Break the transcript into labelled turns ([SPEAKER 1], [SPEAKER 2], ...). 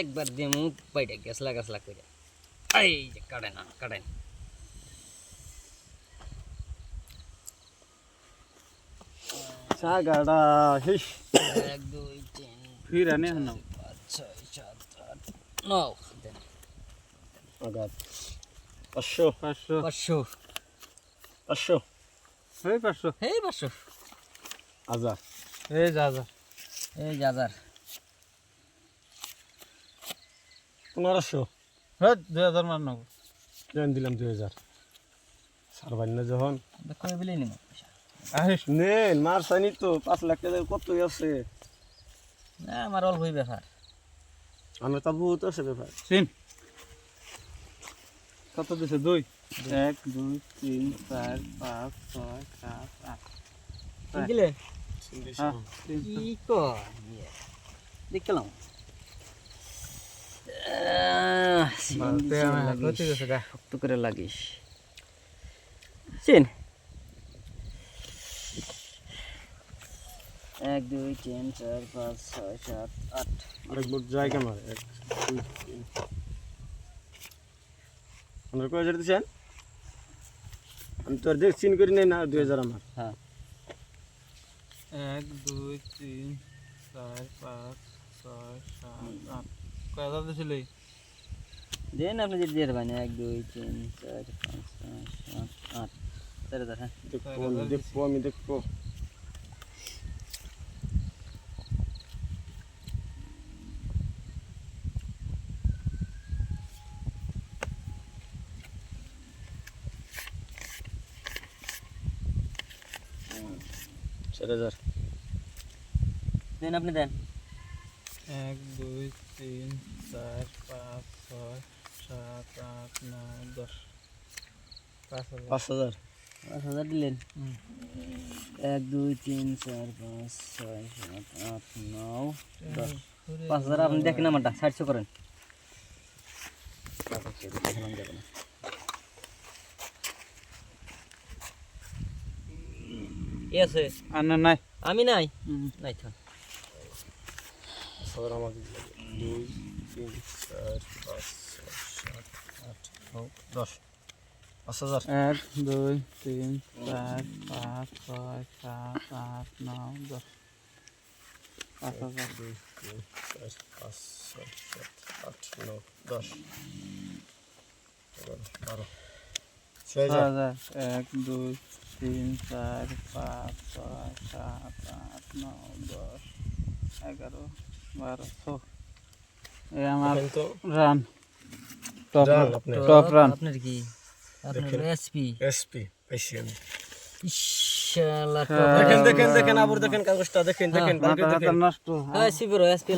[SPEAKER 1] একবার দিয়ে মুখ বাইটা গেছলা গেছলা করে এই যে কাড়ে না কাড়েন না
[SPEAKER 2] সাগাড়া এক দুই তিন ফির আনে হন পাঁচ ছয় সাত আট নও দেন আগাত পাঁচশো
[SPEAKER 3] পাঁচশো এই
[SPEAKER 1] পাঁচশো
[SPEAKER 2] হাজার
[SPEAKER 3] এই হাজার
[SPEAKER 1] এই হাজার পনেরোশো হ্যাঁ দুই হাজার মান নেব
[SPEAKER 2] কেন দিলাম দুই হাজার সারবাই না যখন কই বিলেই নেন মার সাইনি তো পাঁচ লাখ টাকা কত আছে
[SPEAKER 1] না আমার অল্পই ব্যাপার
[SPEAKER 2] আমার তো বহুত আছে ব্যাপার সিন কত দিছে দুই
[SPEAKER 3] এক দুই তিন চার পাঁচ ছয় সাত আট
[SPEAKER 1] কি দেখলাম শক্ত করে লাগিস এক দুই তিন চার পাঁচ ছয় সাত আট
[SPEAKER 2] আরেক বোর্ড যায় কেন আমি তোর দেখ চিন করি নেই না দুই হাজার আমার হ্যাঁ।
[SPEAKER 3] এক দুই তিন চার পাঁচ ছয় সাত আট এক দুই
[SPEAKER 1] তিন চার পাঁচ ছয় সাত আট চার হাজার হ্যাঁ
[SPEAKER 2] দেখবো আমি দেখবো আমি হাজার
[SPEAKER 1] দেন আপনি দেন
[SPEAKER 3] এক দুই তিন চার পাঁচ ছয় সাত আট নয় দশ
[SPEAKER 2] পাঁচ হাজার
[SPEAKER 1] পাঁচ হাজার দিলেন এক দুই তিন চার পাঁচ ছয় সাত আট নয় দশ পাঁচ হাজার আপনি দেখেন আমারটা সাতশো করেন আছে নাই আমি নাই
[SPEAKER 3] নাই থাক দুই তিন চার পাঁচ ছয় সাত আট নয় দশ পাঁচ হাজার এক দুই তিন চার পাঁচ
[SPEAKER 2] ছয় সাত আট নয় দশ পাঁচ হাজার দুই তিন চার পাঁচ ছয় সাত আট নয়
[SPEAKER 3] দশ বারো ছয় হাজার এক দুই তিন চার পাঁচ ছয় সাত আট নয় দশ এগারো বারো ছ আমার রান টপ টপ রান
[SPEAKER 1] আপনার কি আপনার এসপি
[SPEAKER 2] এসপি পাইছি আমি
[SPEAKER 1] হ্যাঁ। দেখেন দেখেন দেখেন আবার দেখেন কাগজটা দেখেন হ্যাঁ,
[SPEAKER 2] দেখেন
[SPEAKER 3] নষ্ট
[SPEAKER 1] হ্যাঁ শিবির এসপি